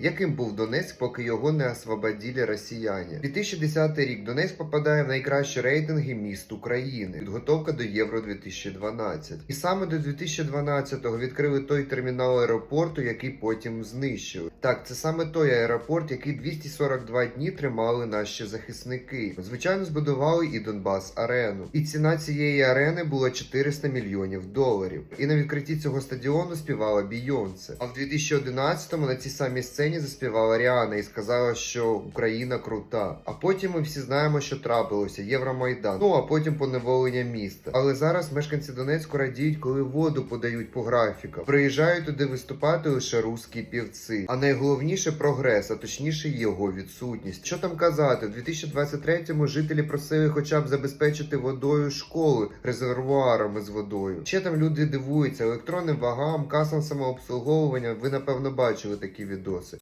Яким був Донецьк, поки його не освободили росіяни? 2010 рік Донецьк попадає в найкращі рейтинги міст України. Підготовка до Євро 2012. І саме до 2012-го відкрили той термінал аеропорту, який потім знищили. Так, це саме той аеропорт, який 242 дні тримали наші захисники. Звичайно, збудували і Донбас арену. І ціна цієї арени була 400 мільйонів доларів. І на відкритті цього стадіону співала Бійонсе. А в 2011-му на цій самій сцені заспівала Ріана і сказала, що Україна крута. А потім ми всі знаємо, що трапилося Євромайдан. Ну а потім поневолення міста. Але зараз мешканці Донецьку радіють, коли воду подають по графікам. Приїжджають туди виступати лише русські півці. А найголовніше прогрес, а точніше його відсутність. Що там казати? У 2023-му жителі просили хоча б забезпечити водою школи резервуарами з водою. Ще там люди дивуються електронним вагам, касам самообслуговування. Ви напевно бачили такі відоси.